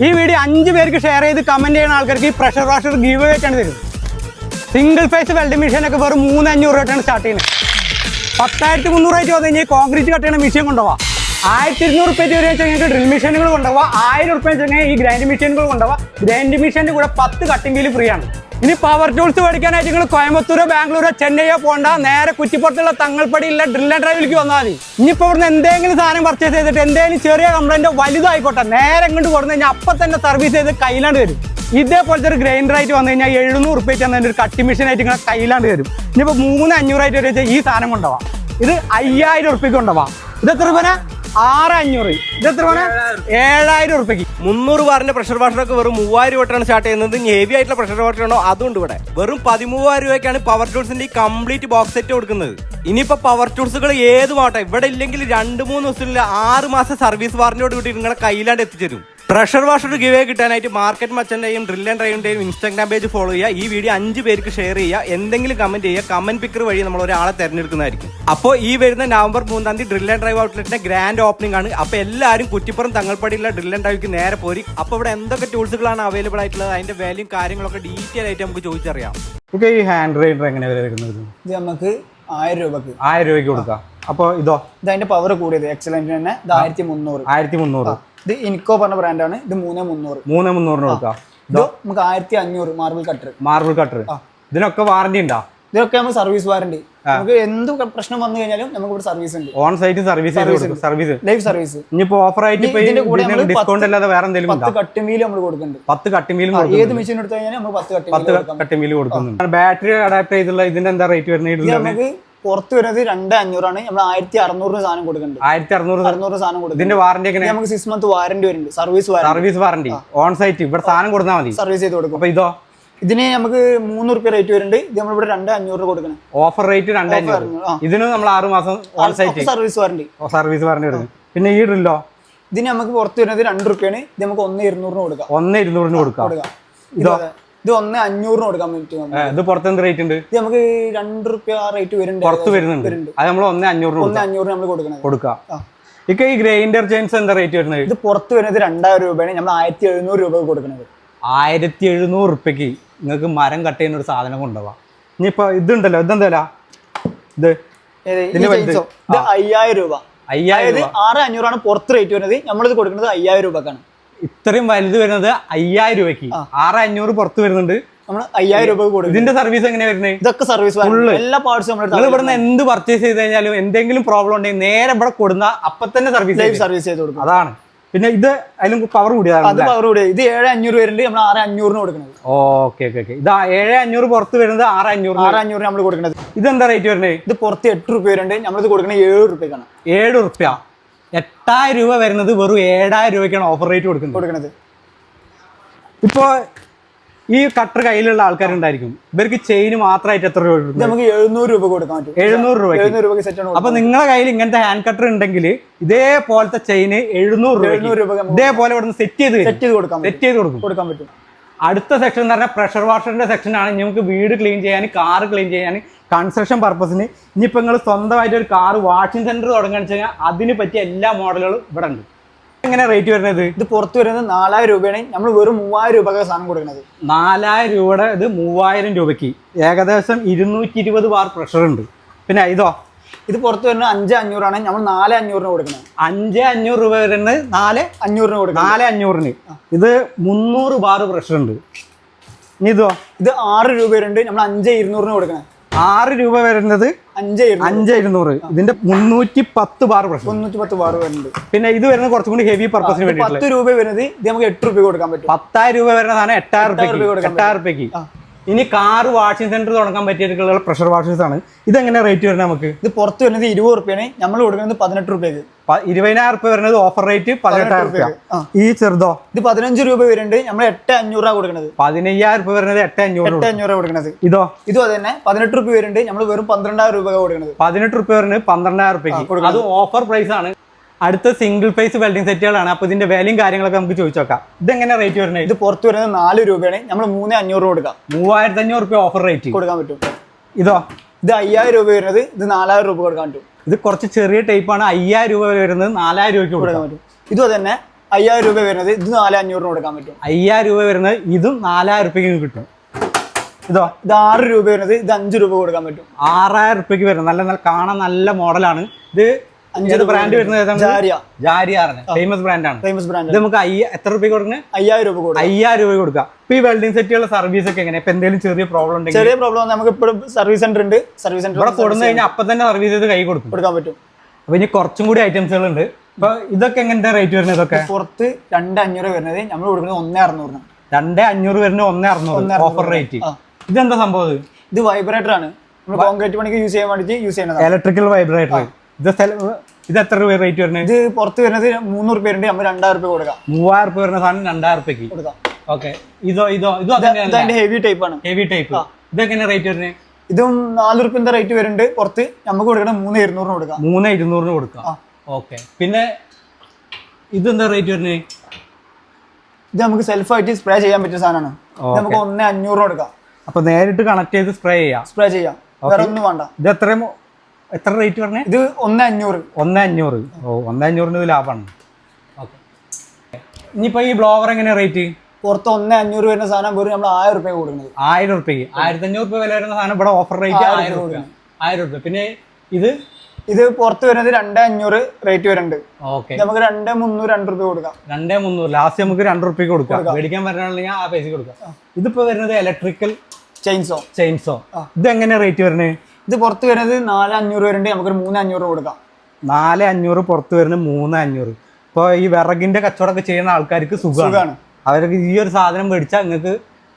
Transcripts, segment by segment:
ഈ വീഡിയോ അഞ്ച് പേർക്ക് ഷെയർ ചെയ്ത് കമന്റ് ചെയ്യുന്ന ആൾക്കാർക്ക് ഈ പ്രഷർ വാഷർ ഗീവ് ആയിട്ടാണ് തരും സിംഗിൾ ഫേസ് വെൽഡ് മെഷീൻ ഒക്കെ വെറും മൂന്ന് അഞ്ഞൂറ് രൂപയാണ് സ്റ്റാർട്ട് ചെയ്യുന്നത്. പത്തായിരത്തി മുന്നൂറായിട്ട് വന്നു കഴിഞ്ഞാൽ കോൺക്രീറ്റ് കട്ട് മെഷീൻ കൊണ്ടുപോവാം. ആയിരത്തി ഇരുന്നൂറ് റുപ്യ വരെ വെച്ചാൽ ഞങ്ങൾക്ക് ഡ്രിൽ മെഷീനുകൾ കൊണ്ടുപോവാം. ആയിരം റുപ്യ വെച്ചാൽ ഈ ഗ്രൈൻഡ് മെഷീനുകൾ കൊണ്ടുപോവാം. ഗ്രൈൻഡ് മെഷീന്റെ കൂടെ പത്ത് കട്ടിംഗ് ഫ്രീ ആണ്. ഇനി പവർ ടൂൾസ് മേടിക്കാനായിട്ട് നിങ്ങൾ കോയമ്പത്തൂരോ ബാംഗ്ലൂരോ ചെന്നൈയോ പോണ്ട. നേരെ കുറ്റിപ്പുറത്തുള്ള തങ്ങൾപ്പടിയുള്ള ഡ്രില്ല ഡ്രൈവിലേക്ക് വന്നാൽ മതി. ഇനിയിപ്പോൾ ഇവിടുന്ന് എന്തെങ്കിലും സാധനം പർച്ചേസ് ചെയ്തിട്ട് എന്തെങ്കിലും ചെറിയ കംപ്ലൈന്റോ വലുതായിക്കോട്ടെ. നേരെ ഇങ്ങോട്ട് കൊടുത്തു കഴിഞ്ഞാൽ അപ്പം തന്നെ സർവീസ് ചെയ്ത് കയ്യിലാണ്ട് വരും. ഇതേപോലത്തെ ഒരു ഗ്രൈൻഡർ ആയിട്ട് വന്നു കഴിഞ്ഞാൽ എഴുന്നൂറ് റുപ്യക്ക് തന്നെ ഒരു കട്ടി മെഷീൻ ആയിട്ട് ഇങ്ങനെ കയ്യിലാണ്ട് വരും. ഇനിയിപ്പോൾ മൂന്ന് അഞ്ഞൂറായിട്ട് വരും ഈ സാധനം കൊണ്ടുപോവാം ഇത് അയ്യായിരം റുപ്യക്ക് കൊണ്ടുപോവാം ഇത് എത്ര ആറ് അഞ്ഞൂറ് ഇത് എത്ര രൂപ ഏഴായിരം ഉറുപ്പ്യക്ക്. മുന്നൂറ് ബാറിന്റെ പ്രഷർ വാഷറൊക്കെ വെറും മൂവായിരം രൂപയാണ് സ്റ്റാർട്ട് ചെയ്യുന്നത്. ഹെവി ആയിട്ടുള്ള പ്രഷർ വാഷർ ഉണ്ട്? ഇവിടെ. വെറും പതിമൂവായിരം രൂപയ്ക്കാണ് പവർ ടൂൾസിന്റെ ഈ കംപ്ലീറ്റ് ബോക്സ് സെറ്റ് കൊടുക്കുന്നത്. ഇനിയിപ്പോ പവർ ടൂൾസുകൾ ഏത് ഇവിടെ ഇല്ലെങ്കിൽ രണ്ട് മൂന്ന് ദിവസത്തിൽ ആറ് മാസം സർവീസ് വാറന്റിയോട് കൂടി നിങ്ങളെ കയ്യിലാണ്ട് എത്തിച്ചേരും. പ്രഷർ വാഷർ ഗിവേ കിട്ടാനായിട്ട് മാർക്കറ്റ് മച്ചന്റെയും ഡ്രിൽ ആൻഡ് ഡ്രൈവിന്റെയും ഇൻസ്റ്റാഗ്രാം പേജ് ഫോളോ ചെയ്യുക. ഈ വീഡിയോ അഞ്ച് പേർക്ക് ഷെയർ ചെയ്യുക. എന്തെങ്കിലും കമന്റ് ചെയ്യുക. കമന്റ് പിക്കർ വഴി നമ്മൾ ഒരാളെ തിരഞ്ഞെടുക്കുന്നതായിരിക്കും. അപ്പോൾ ഈ വരുന്ന നവംബർ മൂന്നാം തീയതി ഡ്രിൽ ആൻഡ് ഡ്രൈവ് ഔട്ട്ലെറ്റിന്റെ ഗ്രാൻഡ് ഓപ്പണിംഗ് ആണ്. അപ്പോൾ എല്ലാവരും കുറ്റിപ്പുറം തങ്ങൾപ്പടിയുള്ള ഡ്രിൽ ആൻഡ് ഡ്രൈവിക്ക് നേരെ പോരി. അപ്പോൾ ഇവിടെ എന്തൊക്കെ ടൂൾസുകളാണ് അവൈലബിൾ ആയിട്ടുള്ളത്? അതിന്റെ വാല്യൂ കാര്യങ്ങളൊക്കെ ഡീറ്റെയിൽ ആയിട്ട് നമുക്ക് ചോദിച്ചറിയാം. ഓക്കെ ഈ ഹാൻഡ് റൈഡർ എങ്ങനെ വരെ വരുന്നത്? ഇത് നമുക്ക് ആയിരം രൂപക്ക്. ആയിരം രൂപയ്ക്ക് കൊടുക്കാം. അപ്പോൾ ഇതോ? ഇത് അതിന്റെ പവർ കൂടിയത്. എക്സലന്റ് തന്നെ. ആയിരത്തി മുന്നൂറ്. ആയിരത്തി മുന്നൂറ്. ഇത് ഇൻകോ പറഞ്ഞ ബ്രാൻഡാണ് ഇത് മൂന്ന് മുന്നൂറ്. മൂന്ന് മുന്നൂറിന് കൊടുക്കാം. ഇത് നമുക്ക് ആയിരത്തി അഞ്ഞൂറ് മാർബിൾ കട്ടർ മാർബിൾ കട്ടർ ഇതിനൊക്കെ വാറണ്ടി ഉണ്ടോ? ഇതിനൊക്കെ നമ്മൾ സർവീസ് വാറണ്ടി നമുക്ക് എന്ത് പ്രശ്നം വന്നു കഴിഞ്ഞാലും നമുക്ക് ഇവിടെ സർവീസ് ഉണ്ട്. On site service service life service ഇനിയിപ്പോ ഓഫർ ആയിട്ട് ഇതിന്റെ കൂടെ നമ്മൾ ഡിസ്കൗണ്ട് അല്ലാതെ വേറെ എന്തെങ്കിലും പത്ത് കട്ടും വീൽ നമ്മൾ കൊടുക്കുന്നുണ്ട്. പത്ത് കട്ടിമീലും വീലും ഏത് മെഷീൻ എടുത്തു കഴിഞ്ഞാൽ നമ്മൾ പത്ത് കട്ടും പത്ത് കട്ടിമീൽ കൊടുക്കുന്നുണ്ട്. ബാറ്ററി അഡാപ്റ്റ് ചെയ്തുള്ള ഇതിന്റെ എന്താ റേറ്റ് വരുന്നത്? നമുക്ക് പുറത്ത് വരുന്നത് രണ്ട് അഞ്ഞൂറാണ്. നമ്മൾ ആയിരത്തി അറുന്നൂറിന് സാധനം കൊടുക്കുന്നുണ്ട്. ആയിരത്തി അറുന്നൂറ് അറുന്നൂറ് സാധനം ഇതിന്റെ വാറന്റി എങ്ങനെ നമുക്ക് സിക്സ് മന്ത് വാറന്റി വരുന്നുണ്ട്. Service warranty service warranty on site ഇവിടെ സാധനം കൊടുത്താൽ മതി. സർവീസ് ചെയ്ത് കൊടുക്കും. അപ്പൊ ഇതോ? ഇതിന് നമുക്ക് മൂന്ന് റുപ്യ റേറ്റ് വരുന്നുണ്ട്. ഇത് നമ്മളിവിടെ രണ്ട് അഞ്ഞൂറ് കൊടുക്കണം. ഓഫർ റേറ്റ് രണ്ട് അഞ്ഞൂറ്. ഇതിന് നമ്മൾ ആറ് മാസം on site service warranty service warranty വരുന്നത് പിന്നെ ഈ ഡ്രില്ലോ ഇതിന് നമുക്ക് പുറത്ത് വരുന്നത് രണ്ട് റുപ്യാണ്. ഇത് നമുക്ക് ഒന്ന് ഇരുന്നൂറിന് കൊടുക്കാം. ഒന്ന് ഇരുന്നൂറിന് കൊടുക്കാം. കൊടുക്കാം. ഇത്. ഇത് ഒന്ന് അഞ്ഞൂറിന് കൊടുക്കാൻ പറ്റും ഇത് പുറത്ത് എന്ത് റേറ്റ് ഉണ്ട്? ഇത് നമുക്ക് രണ്ട് റുപ്യ റേറ്റ് വരുന്നുണ്ട്. പുറത്ത് വരുന്നുണ്ട്. അത് നമ്മൾ ഒന്ന് അഞ്ഞൂറിന് ഒന്ന് അഞ്ഞൂറ് അഞ്ഞൂറിന് നമ്മൾ കൊടുക്കണം കൊടുക്കാം. ഇപ്പൊ ഇക്ക ഈ ഗ്രൈൻഡർ ചെയിൻസ് എന്താ റേറ്റ് വരുന്നത്? ഇത് പുറത്ത് വരുന്നത് രണ്ടായിരം രൂപയാണ്. നമ്മൾ ആയിരത്തി എഴുന്നൂറ് രൂപ കൊടുക്കുന്നത് ആയിരത്തി എഴുന്നൂറ് റുപ്യക്ക് നിങ്ങൾക്ക് മരം കട്ട് ചെയ്യുന്ന ഒരു സാധനം കൊണ്ടുപോവാം. ഇനിയിപ്പോ ഇതുണ്ടല്ലോ ഇതെന്താ? ഇത്. അയ്യായിരം രൂപ. അയ്യായിരം ആറ് അഞ്ഞൂറാണ് പുറത്ത് റേറ്റ് വരുന്നത്. നമ്മളിത് കൊടുക്കുന്നത് അയ്യായിരം രൂപക്കാണ്. ഇത്രയും വലുത് വരുന്നത് അയ്യായിരം രൂപയ്ക്ക്. ആറ് അഞ്ഞൂറ് പുറത്ത് വരുന്നുണ്ട്. നമ്മൾ അയ്യായിരം രൂപ കൊടുക്കും. ഇതിന്റെ സർവീസ് എങ്ങനെയാ വരുന്നത് ഇതൊക്കെ സർവീസ് എല്ലാ പാർട്സും നമ്മൾ ഇവിടുന്ന് എന്ത് പർച്ചേസ് ചെയ്ത് കഴിഞ്ഞാലും എന്തെങ്കിലും പ്രോബ്ലം ഉണ്ടെങ്കിൽ നേരെ ഇവിടെ കൊടുന്ന അപ്പൊ തന്നെ സർവീസ് സർവീസ് ചെയ്ത് കൊടുക്കും. അതാണ്. പിന്നെ ഇത് അതിലും പവർ അത് പവർ കൂടി ഇത് ഏഴ് അഞ്ഞൂറ് വരുന്നുണ്ട്. നമ്മൾ ആറ് അഞ്ഞൂറിന് കൊടുക്കുന്നത്. ഓക്കെ ഓക്കെ ഓക്കെ ഇത് ഏഴ് അഞ്ഞൂറ് പുറത്ത് വരുന്നത് ആറ് അഞ്ഞൂറ് ആറ് അഞ്ഞൂറ് നമ്മൾ കൊടുക്കുന്നത്. ഇത് എന്താ റേറ്റ് വരുന്നത് ഇത് പുറത്ത് എട്ട് റുപ്യ വരുന്നുണ്ട്. നമ്മളിത് കൊടുക്കുന്നത് ഏഴ് റുപ്യക്കാണ്. ഏഴ് റുപ്യ. എട്ടായിരം രൂപ വരുന്നത് വെറും ഏഴായിരം രൂപയ്ക്കാണ് ഓഫർ റേറ്റ് കൊടുക്കുന്നത്. കൊടുക്കുന്നത് ഇപ്പോ ഈ കട്ടർ കയ്യിലുള്ള ആൾക്കാരുണ്ടായിരിക്കും. ഇവർക്ക് ചെയിൻ മാത്രമായിട്ട് എത്ര രൂപ നമുക്ക് എഴുന്നൂറ് രൂപ കൊടുക്കാൻ പറ്റും. എഴുന്നൂറ് രൂപ എഴുന്നൂറ് രൂപയ്ക്ക് സെറ്റ് ആണ് അപ്പൊ നിങ്ങളെ കയ്യിൽ ഇങ്ങനത്തെ ഹാൻഡ് കട്ടർ ഉണ്ടെങ്കിൽ ഇതേപോലത്തെ ചെയിന് എഴുന്നൂറ് രൂപ എഴുന്നൂറ് രൂപ ഇതേപോലെ ഇവിടെ സെറ്റ് ചെയ്ത് സെറ്റ് ചെയ്ത് കൊടുക്കാം സെറ്റ് ചെയ്ത് കൊടുക്കും. കൊടുക്കാൻ പറ്റും. അടുത്ത സെക്ഷൻ എന്ന് പറഞ്ഞാൽ പ്രഷർ വാഷറിന്റെ സെക്ഷനാണ് നമുക്ക് വീട് ക്ലീൻ ചെയ്യാൻ കാർ ക്ലീൻ ചെയ്യാൻ കൺസ്ട്രക്ഷൻ പർപ്പസിന് ഇനിയിപ്പോൾ നിങ്ങൾ സ്വന്തമായിട്ട് ഒരു കാർ വാഷിംഗ് സെന്റർ തുടങ്ങുകയാണെന്ന് വെച്ച് കഴിഞ്ഞാൽ അതിന് പറ്റിയ എല്ലാ മോഡലുകളും ഇവിടെ ഉണ്ട്. എങ്ങനെ റേറ്റ് വരുന്നത്? ഇത് പുറത്ത് വരുന്നത് നാലായിരം രൂപയാണ്. നമ്മൾ വെറും മൂവായിരം രൂപയ്ക്ക് സാധനം കൊടുക്കുന്നത്. നാലായിരം രൂപയുടെ ഇത് മൂവായിരം രൂപയ്ക്ക്. ഏകദേശം ഇരുന്നൂറ്റി ഇരുപത് ബാർ പ്രഷർ ഉണ്ട്. പിന്നെ ഇതോ ഇത് പുറത്ത് വരുന്ന അഞ്ച് അഞ്ഞൂറാണ്. നമ്മൾ നാല് അഞ്ഞൂറിന് കൊടുക്കുന്നത്. അഞ്ച് അഞ്ഞൂറ് രൂപ വരുന്നത് നാല് അഞ്ഞൂറിന് കൊടുക്കുന്നത്. നാല് അഞ്ഞൂറിന്. ഇത് മുന്നൂറ് ബാർ പ്രഷർ ഉണ്ട്. ഇനി ഇതോ? ഇത് ആറ് രൂപ വരുന്നുണ്ട് നമ്മൾ അഞ്ച് ഇരുന്നൂറിന് കൊടുക്കുന്നത്. ആറ് രൂപ വരുന്നത് അഞ്ച് അഞ്ച് ഇരുന്നൂറ്. ഇതിന്റെ മുന്നൂറ്റി പത്ത് ബാർ പ്രഷർ മുന്നൂറ്റി പത്ത് ബാർ വരുന്നുണ്ട്. പിന്നെ ഇത് വരുന്നത് കുറച്ചും കൂടി ഹെവി പർപ്പസിന് വേണ്ടി പത്ത് രൂപ വരുന്നത് ഇത് നമുക്ക് എട്ട് രൂപ കൊടുക്കാൻ പറ്റും. പത്തായിരം രൂപ വരുന്നതാണ് എട്ടായിരം രൂപ എട്ടായിരം റുപ്യക്ക് ആ. ഇനി കാർ വാഷിംഗ് സെന്റർ തുടങ്ങാൻ പറ്റിയിട്ടുള്ള പ്രഷർ വാഷേഴ്സ് ആണ്. ഇതെങ്ങനെ റേറ്റ് വരുന്നത് നമുക്ക്? ഇത് പുറത്ത് വരുന്നത് ഇരുപത് റുപ്യാണ്. നമ്മൾ കൊടുക്കുന്നത് പതിനെട്ട് റുപ്യക്ക്. പ- ഇരുപതിനായിരം റുപ്യ വരുന്നത് ഓഫർ റേറ്റ് പതിനെട്ടായിരം റുപ്യ. ഈ ചെറുതോ? ഇത് പതിനഞ്ച് രൂപ വരുന്നുണ്ട്. നമ്മൾ എട്ട് രൂപ കൊടുക്കുന്നത്. പതിനയ്യായിരം റുപ്യ വരുന്നത് എട്ട് അഞ്ഞൂറ് എട്ട് അഞ്ഞൂറ് കൊടുക്കുന്നത്. ഇതോ? ഇതോ അത് തന്നെ പതിനെട്ട് റുപ്യ വരുന്നുണ്ട്. നമ്മൾ വെറും പന്ത്രണ്ടായിരം രൂപ കൊടുക്കുന്നത്. പതിനെട്ട് റുപ്യ വരുന്നത് പന്ത്രണ്ടായിരം റുപ്യക്ക്. അത് ഓഫർ പ്രൈസ് ആണ്. അടുത്ത സിംഗിൾ ഫേസ് വെൽഡിംഗ് സെറ്റുകളാണ് അപ്പൊ ഇതിന്റെ വിലയും കാര്യങ്ങളൊക്കെ നമുക്ക് ചോദിച്ചു നോക്കാം ഇതെങ്ങനെ റേറ്റ് വരുന്നത്? ഇത് പുറത്ത് വരുന്നത് നാല് രൂപയാണ്. നമ്മൾ മൂന്ന് അഞ്ഞൂറ് കൊടുക്കാം. മൂവായിരത്തി അഞ്ഞൂറ് രൂപ ഓഫർ റേറ്റ് കൊടുക്കാൻ പറ്റും. ഇതോ? ഇത് അയ്യായിരം രൂപ വരുന്നത് ഇത് നാലായിരം രൂപ കൊടുക്കാൻ പറ്റും. ഇത് കുറച്ച് ചെറിയ ടൈപ്പാണ് അയ്യായിരം രൂപ വരെ വരുന്നത് നാലായിരം രൂപയ്ക്ക് കൊടുക്കാം. കൊടുക്കാൻ പറ്റും. ഇതും തന്നെ അയ്യായിരം രൂപ വരുന്നത് ഇത് നാല് അഞ്ഞൂറിന് കൊടുക്കാൻ പറ്റും. അയ്യായിരം രൂപ വരുന്നത് ഇതും നാലായിരം രൂപയ്ക്ക് കിട്ടും. ഇതോ? ഇത് ആറ് രൂപ വരുന്നത് ഇത് അഞ്ച് രൂപ കൊടുക്കാൻ പറ്റും. ആറായിരം രൂപയ്ക്ക് വരുന്നത്. നല്ല നല്ല കാണാൻ നല്ല മോഡലാണ് ഇത് അഞ്ച് ബ്രാൻഡ് ഫേമസ് ബ്രാൻഡാണ് ഫേമസ് ബ്രാൻഡ് ഇത് നമുക്ക് എത്ര രൂപ കൊടുക്കുന്നത് അയ്യായിരം രൂപ കൊടുക്കാം. അയ്യായിരം രൂപ കൊടുക്കാം. ഇപ്പൊ ഈ വെൽഡിംഗ് സർവീസ് ഒക്കെ എങ്ങനെ ഇപ്പൊ എന്തെങ്കിലും ചെറിയ പ്രോബ്ലം ഉണ്ടെങ്കിൽ ചെറിയ പ്രോബ്ലം നമുക്ക് ഇപ്പോഴും സർവീസ് സെന്റർ ഉണ്ട്. സർവീസ് സെന്റർ ഇവിടെ കൊടുന്നു കഴിഞ്ഞാൽ അപ്പൊ തന്നെ സർവീസ് ചെയ്ത് കൈ കൊടുക്കും. കൊടുക്കാൻ പറ്റും. അപ്പൊ ഇനി കുറച്ചും കൂടി ഐറ്റംസുകൾ ഉണ്ട് അപ്പൊ ഇതൊക്കെ എങ്ങനത്തെ റേറ്റ് വരുന്നത് ഇതൊക്കെ? പുറത്ത് രണ്ട് അഞ്ഞൂറ് വരുന്നത്. നമ്മൾ കൊടുക്കുന്നത് ഒന്നേ അറുന്നൂറിന്. രണ്ട് അഞ്ഞൂറ് വരുന്നത് ഒന്നേ അറുന്നൂറ് ഓഫർ റേറ്റ് ഇതെന്താ സംഭവം ഇത്? വൈബ്രേറ്റർ ആണ്. നമ്മൾ കോൺക്രീറ്റ് പണിക്ക് യൂസ് ചെയ്യാൻ വേണ്ടി യൂസ് ചെയ്യുന്നത് ഇലക്ട്രിക്കൽ വൈബ്രേറ്റർ ഇത് എത്ര രൂപ റേറ്റ് വരുന്നത് ഇത് പുറത്ത് വരുന്നത് മൂന്നൂറ് പേരുണ്ട് നമ്മൾ രണ്ടായിരം രൂപ കൊടുക്കാം. മൂവായിരം രൂപ വരുന്ന സാധനം രണ്ടായിരം റുപ്യക്ക് കൊടുക്കാം. ഓക്കെ. ഇതോ ഇതോ ഇതോ അതിന്റെ ഹെവി ടൈപ്പ് ആണ്. ഹെവി ടൈപ്പ് ഇതെങ്ങനെ റേറ്റ് വരുന്നത് ഇതും നാല് റുപ്യന്റെ റേറ്റ് വരുന്നുണ്ട്? പുറത്ത് നമുക്ക് കൊടുക്കണം മൂന്ന് ഇരുന്നൂറിന് കൊടുക്കാം. മൂന്ന് ഇരുന്നൂറിന് കൊടുക്കാം. ഓക്കെ. പിന്നെ ഇതെന്താ റേറ്റ് വരുന്നത് ഇത് നമുക്ക് സെൽഫായിട്ട് സ്പ്രേ ചെയ്യാൻ പറ്റിയ സാധനമാണ്. നമുക്ക് ഒന്നേ അഞ്ഞൂറിന് കൊടുക്കാം. അപ്പൊ നേരിട്ട് കണക്ട് ചെയ്ത് സ്പ്രേ ചെയ്യാം. സ്പ്രേ ചെയ്യാം. വേറെ ഒന്നും വേണ്ട. ഇത് എത്രയും എത്ര റേറ്റ് പറഞ്ഞേ? ഇത് ഒന്ന് അഞ്ഞൂറ് ഒന്ന് അഞ്ഞൂറ് ഓ ഒന്ന് അഞ്ഞൂറിന് ഇത് ലാഭമാണ് ഓക്കെ. ഇനിയിപ്പോ ഈ ബ്ലോവർ എങ്ങനെ റേറ്റ് പുറത്ത് ഒന്ന് അഞ്ഞൂറ് വരുന്ന സാധനം വെറും നമ്മൾ ആയിരം റുപ്യ കൊടുക്കുന്നത് ആയിരം റുപ്യക്ക് ആയിരത്തി അഞ്ഞൂറ് രൂപ വില വരുന്ന സാധനം ഇവിടെ ഓഫർ റേറ്റ് ആയിരം റുപ്യ ആയിരം റുപ്യ പിന്നെ ഇത്? ഇത് പുറത്ത് വരുന്നത് രണ്ടേ അഞ്ഞൂറ് റേറ്റ് വരുന്നുണ്ട്. ഓക്കെ. നമുക്ക് രണ്ട് മുന്നൂറ് രണ്ട് റുപ്യ കൊടുക്കാം. രണ്ടേ മുന്നൂറ്. ലാസ്റ്റ് നമുക്ക് രണ്ട് റുപ്യക്ക് കൊടുക്കാം. മേടിക്കാൻ പറ്റണമെങ്കിൽ ആ പൈസ കൊടുക്കാം. ഇതിപ്പോ വരുന്നത് ഇലക്ട്രിക്കൽ ചെയിൻസോ ചെയിൻസോ ഇത് എങ്ങനെ റേറ്റ് വരുന്നത്? ഇത് പുറത്ത് വരുന്നത് നാല് അഞ്ഞൂറ് വരുന്നുണ്ട് നമുക്കൊരു മൂന്ന് അഞ്ഞൂറ് കൊടുക്കാം. നാല് അഞ്ഞൂറ് പുറത്ത് വരുന്നത് മൂന്ന് അഞ്ഞൂറ്. ഇപ്പോൾ ഈ വിറകിന്റെ കച്ചവടമൊക്കെ ചെയ്യുന്ന ആൾക്കാർക്ക് സുഖമാണ്. അവർക്ക് ഈ ഒരു സാധനം മേടിച്ചാൽ നിങ്ങൾക്ക്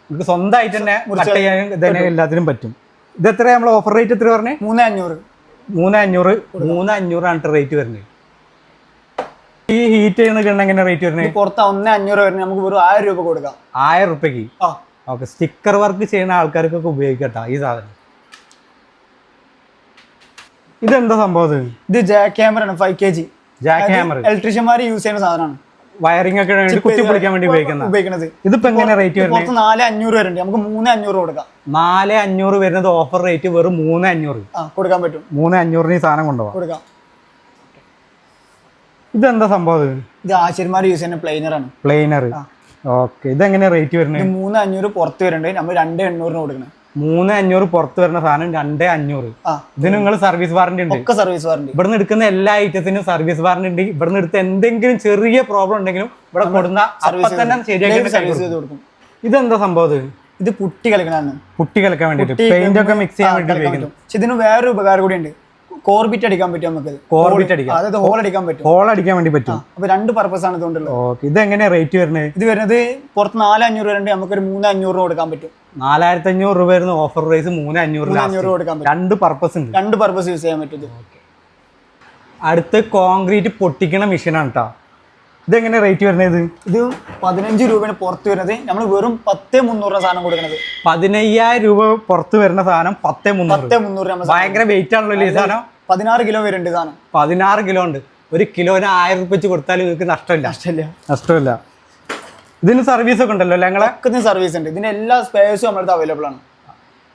നിങ്ങൾക്ക് സ്വന്തമായിട്ട് തന്നെ കട്ട് ചെയ്യാനും തന്നെ എല്ലാത്തിനും പറ്റും. ഇത് എത്ര നമ്മൾ ഓഫർ റേറ്റ് എത്ര പറഞ്ഞേ? മൂന്ന് അഞ്ഞൂറ്. മൂന്ന് അഞ്ഞൂറ് മൂന്ന് അഞ്ഞൂറാണ് റേറ്റ് വരുന്നത്. ഈ ഹീറ്റ് ചെയ്യുന്ന കിണ്ണ എങ്ങനെ റേറ്റ് വരുന്നത്? പുറത്ത് ഒന്ന് അഞ്ഞൂറ് വരുന്നത് നമുക്ക് ഒരു ആയിരം രൂപ കൊടുക്കാം. ആയിരം റുപ്യക്ക് ഓക്കെ സ്റ്റിക്കർ വർക്ക് ചെയ്യുന്ന ആൾക്കാർക്കൊക്കെ ഉപയോഗിക്കട്ടോ ഈ സാധനം. ഇതെന്താ സംഭവം ഇത് ജാക്ക് ക്യാമറ ആണ് five K G jack hammer ഇലക്ട്രീഷ്യന്മാർ use ചെയ്യുന്ന സാധനമാണ്. വയറിംഗ് ഒക്കെ കുത്തി പൊളിക്കാൻ വേണ്ടി ഉപയോഗിക്കുന്നത്. ഉപയോഗിക്കുന്നത് ഇതിപ്പോ എങ്ങനെ റേറ്റ് വരുന്നത്? നാല് അഞ്ഞൂറ് വരുന്നുണ്ട്. നമുക്ക് മൂന്ന് അഞ്ഞൂറ് കൊടുക്കാം. നാല് അഞ്ഞൂറ് വരുന്നത് ഓഫർ റേറ്റ് വെറും മൂന്ന് അഞ്ഞൂറ്. കൊടുക്കാൻ പറ്റും. മൂന്ന് അഞ്ഞൂറിന് ഈ സാധനം കൊണ്ടുപോകാം കൊടുക്കാം. ഇതെന്താ സംഭവം ഇത് ആശാരിമാർ യൂസ് ചെയ്യുന്ന പ്ലെയിനർ ആണ്. പ്ലെയിനർ ഓക്കെ ഇതെങ്ങനെ റേറ്റ് വരുന്നത്? മൂന്ന് അഞ്ഞൂറ് പുറത്ത് വരുന്നുണ്ട്. നമ്മൾ രണ്ട് എണ്ണൂറിന് കൊടുക്കണം. മൂന്ന് അഞ്ഞൂറ് പുറത്ത് വരുന്ന സാധനം രണ്ടേ അഞ്ഞൂറ്. ഇതിന് നിങ്ങൾ സർവീസ് വാറന്റി ഉണ്ട്. ഒക്കെ സർവീസ് വാറണ്ടി ഇവിടുന്ന് എടുക്കുന്ന എല്ലാ ഐറ്റത്തിനും സർവീസ് വാറന്റി ഉണ്ട്. ഇവിടുന്ന് എടുത്ത എന്തെങ്കിലും ചെറിയ പ്രോബ്ലം ഉണ്ടെങ്കിലും ഇവിടെ കൊടുന്ന അപ്പൊ തന്നെ ശരിയാക്കി സർവീസ് ചെയ്ത് കൊടുക്കും. ഇതെന്താ സംഭവം ഇത്? പുട്ടി കളിക്കണതാണ്. കുട്ടി കളിക്കാൻ വേണ്ടി പെയിന്റ് ഒക്കെ മിക്സ് ചെയ്യാൻ വേണ്ടി പക്ഷെ ഇതിന് വേറൊരു ഉപകാരം കൂടി ഉണ്ട്. കോർബിറ്റ് അടിക്കാൻ പറ്റും നമുക്ക്? കോർബിറ്റ് അടിക്കാം. അതായത് ഹോൾ അടിക്കാൻ പറ്റും ഹോൾ അടിക്കാൻ വേണ്ടി പറ്റും. അപ്പൊ രണ്ട് പർപ്പസ് ആണ് ഇതുകൊണ്ടുള്ളത്. ഓക്കെ ഇത് എങ്ങനെയാണ് റേറ്റ് വരുന്നത് ഇത് വരുന്നത് പുറത്ത് നാല് അഞ്ഞൂറ് നമുക്ക് നമുക്കൊരു മൂന്ന് രൂപ കൊടുക്കാൻ പറ്റും. നാലായിരത്തി അഞ്ഞൂറ് രൂപ വരുന്ന ഓഫർ പ്രൈസ് മൂന്ന് അഞ്ഞൂറ് കൊടുക്കാൻ പറ്റും. രണ്ട് പർപ്പസ് ഉണ്ട്. രണ്ട് പർപ്പസ് യൂസ് ചെയ്യാൻ പറ്റും അടുത്ത് കോൺക്രീറ്റ് പൊട്ടിക്കണ മെഷീനാണ് കേട്ടോ ഇതെങ്ങനെ റേറ്റ് വരുന്നത് ഇത്? പതിനഞ്ച് രൂപയാണ് പുറത്ത് വരുന്നത്. നമ്മൾ വെറും പത്തേ മുന്നൂറ് സാധനം കൊടുക്കുന്നത് പതിനയ്യായിരം രൂപ പുറത്ത് വരുന്ന സാധനം പത്തേ മുന്നൂറ്. പത്തേ മുന്നൂറ് ഭയങ്കര വെയിറ്റ് ആണല്ലോ ഈ സാധനം? പതിനാറ് കിലോ വരുന്നുണ്ട് സാധനം. പതിനാറ് കിലോ ഉണ്ട്. ഒരു കിലോന് ആയിരം റുപ്യ വെച്ച് കൊടുത്താൽ നിങ്ങൾക്ക് നഷ്ടമില്ല. നഷ്ടമില്ല. നഷ്ടമില്ല. ഇതിന് സർവീസ് ഒക്കെ ഉണ്ടല്ലോ അല്ലേ ഞങ്ങളെ? ഒക്കെ സർവീസ് ഉണ്ട്. ഇതിന് എല്ലാ സ്പേസും നമ്മുടെ അടുത്ത് അവൈലബിൾ ആണ്.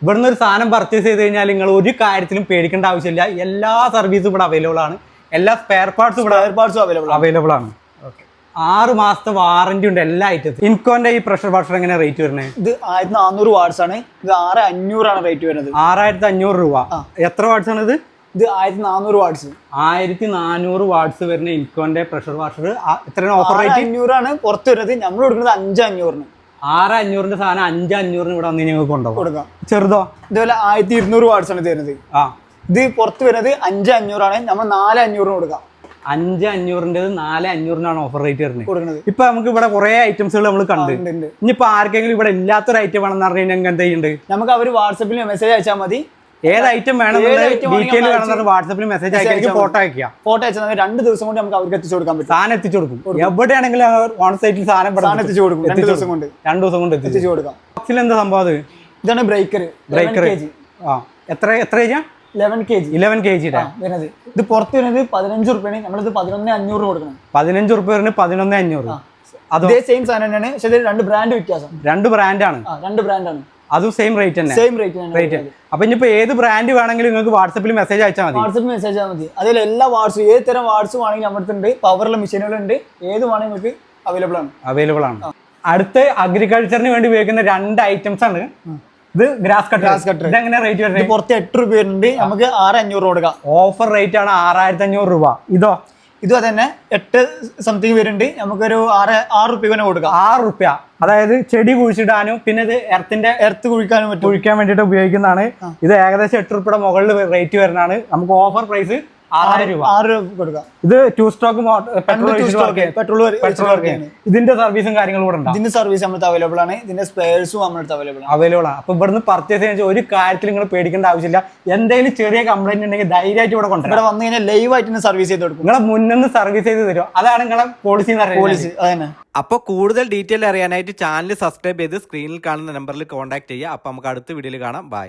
ഇവിടുന്ന് ഒരു സാധനം പർച്ചേസ് ചെയ്ത് കഴിഞ്ഞാൽ നിങ്ങൾ ഒരു കാര്യത്തിലും പേടിക്കേണ്ട ആവശ്യമില്ല. എല്ലാ സർവീസും ഇവിടെ അവൈലബിൾ ആണ്. എല്ലാ സ്പെയർ പാർട്സും ഇവിടെ പാർട്സും അവൈലബിൾ അവൈലബിൾ ആണ്. ആറ് മാസത്തെ വാറന്റി ഉണ്ട് എല്ലാ ഐറ്റത്തിനും ഇൻകോന്റെ ഈ പ്രഷർ വാഷർ എങ്ങനെ റേറ്റ് വരുന്നത് ഇത് ആയിരത്തി നാനൂറ് വാട്സ് ആണ്. ഇത് ആറ് അഞ്ഞൂറാണ് റേറ്റ് വരുന്നത്. ആറായിരത്തി അഞ്ഞൂറ് രൂപ. എത്ര വാട്സ് ആണ് ഇത്? ഇത് ആയിരത്തി നാനൂറ് വാട്ട്സ് ആയിരത്തി നാനൂറ് വാട്ട്സ് വരുന്ന ഇൻകോന്റെ പ്രഷർ വാഷർ എത്രയാണ് ഓഫർ റേറ്റ് അഞ്ഞൂറാണ് പുറത്ത് വരുന്നത്. നമ്മൾ കൊടുക്കുന്നത് അഞ്ച് അഞ്ഞൂറിന് ആറ് അഞ്ഞൂറിന്റെ സാധനം അഞ്ച് അഞ്ഞൂറിന് ഇവിടെ വന്ന് ഞങ്ങൾക്ക് കൊണ്ടുപോകും. കൊടുക്കാം. ചെറുതോ? ഇതുപോലെ ആയിരത്തി ഇരുന്നൂറ് വാട്ട്സ് ആണ് തരുന്നത് ആ. ഇത് പുറത്ത് വരുന്നത് അഞ്ച് അഞ്ഞൂറാണ് നമ്മൾ നാല് അഞ്ഞൂറിന് കൊടുക്കാം. അഞ്ച് അഞ്ഞൂറിന്റെ നാല് അഞ്ഞൂറിനാണ് ഓഫർ റേറ്റ് വരുന്നത്. കൊടുക്കുന്നത്. ഇപ്പൊ നമുക്ക് ഇവിടെ കുറെ ഐറ്റംസുകൾ നമ്മൾ കണ്ടു. ഇനിയിപ്പോ ആർക്കെങ്കിലും ഇവിടെ ഇല്ലാത്തൊരു ഐറ്റം ആണെന്ന് പറഞ്ഞു കഴിഞ്ഞാൽ എന്ത് ചെയ്യുന്നുണ്ട് നമുക്ക് അവർ വാട്സപ്പിൽ മെസ്സേജ് അയച്ചാൽ മതി. ഏത് ഐറ്റം വേണം വാട്സാപ്പിൽ മെസ്സേജ് അയക്കാൻ ഫോട്ടോ അയക്കുക. ഫോട്ടോ അയച്ചാൽ രണ്ട് ദിവസം കൊണ്ട് നമുക്ക് അവർക്ക് എത്തിച്ചു കൊടുക്കാൻ പറ്റും. സാധനം എത്തിച്ചു കൊടുക്കും. എവിടെയാണെങ്കിലും ഓൺ സൈറ്റിൽ സാധനം എത്തിച്ചു കൊടുക്കും. രണ്ട് ദിവസം കൊണ്ട് രണ്ട് ദിവസം കൊണ്ട് എത്തിച്ചു കൊടുക്കാം. ബോക്സിൽ എന്താ സംഭവം അത്? ഇതാണ് ബ്രേക്കർ ബ്രേക്കർ ആ. എത്ര എത്ര ഏജാ eleven K G eleven K ജിയുടെ വരുന്നത്. ഇത് പുറത്ത് വരുന്നത് പതിനഞ്ച് റുപ്യാണ് നമ്മളിത് പതിനൊന്ന് അഞ്ഞൂറ് കൊടുക്കണം. പതിനഞ്ച് റുപ്യ വരുന്നത് പതിനൊന്ന് അഞ്ഞൂറ്. അതേ? സെയിം സാധനം തന്നെയാണ്. പക്ഷേ രണ്ട് ബ്രാൻഡ് വ്യത്യാസം. രണ്ട് ബ്രാൻഡാണ് രണ്ട് ബ്രാൻഡാണ് അതും സെയിം റേറ്റ് തന്നെ. സെയിം റേറ്റ് റേറ്റ് അപ്പൊ ഇനിയിപ്പോ ഏത് ബ്രാൻഡ് വേണമെങ്കിലും നിങ്ങൾക്ക് വാട്സപ്പിൽ മെസ്സേജ് അയച്ചാൽ മതി. വാട്സപ്പ് മെസ്സേജ് ചെയ്താൽ മതി. അതിൽ എല്ലാ വാട്സും ഏത് തരം വാട്സും ആണെങ്കിലും നമ്മുടെ ഉണ്ട് പവറുള്ള മെഷീനുകളുണ്ട് ഏത് വേണമെങ്കിൽ നിങ്ങൾക്ക് അവൈലബിൾ ആണ്. അവൈലബിൾ ആണ്. അടുത്ത് അഗ്രികൾച്ചറിന് വേണ്ടി ഉപയോഗിക്കുന്ന രണ്ട് ഐറ്റംസ് ആണ്. ഇത് ഗ്രാസ് കട്ടർ ഗ്രാസ് കട്ടർ ഇതെങ്ങനെ റേറ്റ് വരുന്നത്? പുറത്ത് എട്ട് രൂപ വരുന്നുണ്ട്. നമുക്ക് ആറ് അഞ്ഞൂറ് കൊടുക്കാം. ഓഫർ റേറ്റ് ആണ് ആറായിരത്തി അഞ്ഞൂറ് രൂപ. ഇതോ? ഇതും അതന്നെ എട്ട് സംതിങ് വരുന്നുണ്ട്. നമുക്കൊരു ആറ് ആറ് റുപ്യ തന്നെ കൊടുക്കാം. ആറ് റുപ്യ. അതായത് ചെടി കുഴിച്ചിടാനും പിന്നെ ഇത് എർത്തിന്റെ എർത്ത് കുഴിക്കാനും പറ്റും. കുഴിക്കാൻ വേണ്ടിയിട്ട് ഉപയോഗിക്കുന്നതാണ്. ഇത് ഏകദേശം എട്ട് റുപ്യയുടെ മുകളിൽ റേറ്റ് വരുന്നതാണ്. നമുക്ക് ഓഫർ പ്രൈസ് രൂപ. ആറ് രൂപ കൊടുക്കാം. ഇത് ടു സ്റ്റോക്ക് പെട്രോൾ പെട്രോൾ വെച്ച് ഇതിന്റെ സർവീസും കാര്യങ്ങളും കൂടെ ഇതിന്റെ സർവീസ് നമ്മുടെ അവൈലബിൾ ആണ്. ഇതിന്റെ സ്പെയർസും നമ്മുടെ അവൈലബിൾ ആണ്. അവൈലബിൾ ആണ്. അപ്പൊ ഇവിടുന്ന് പർച്ചേസ് ചെയ്യാൻ ഒരു കാര്യത്തിൽ നിങ്ങൾ പേടിക്കേണ്ട ആവശ്യമില്ല. എന്തെങ്കിലും ചെറിയ കംപ്ലൈന്റ് ഉണ്ടെങ്കിൽ ധൈര്യമായിട്ട് ഇവിടെ കൊണ്ടു ഇവിടെ വന്നു കഴിഞ്ഞാൽ ലൈവ് ആയിട്ട് തന്നെ സർവീസ് ചെയ്ത് കൊടുക്കും. നിങ്ങളെ മുന്നിന്ന് സർവീസ് ചെയ്ത് തരും അതാണ് നിങ്ങളെ പോളിസി എന്ന് പറയുന്നത്. പോളിസി അതന്നെ അപ്പോൾ കൂടുതൽ ഡീറ്റെയിൽ അറിയാനായിട്ട് ചാനൽ സബ്സ്ക്രൈബ് ചെയ്ത് സ്ക്രീനിൽ കാണുന്ന നമ്പറിൽ കോൺടാക്ട് ചെയ്യുക. അപ്പോൾ നമുക്ക് അടുത്ത വീഡിയോയിൽ കാണാം. ബൈ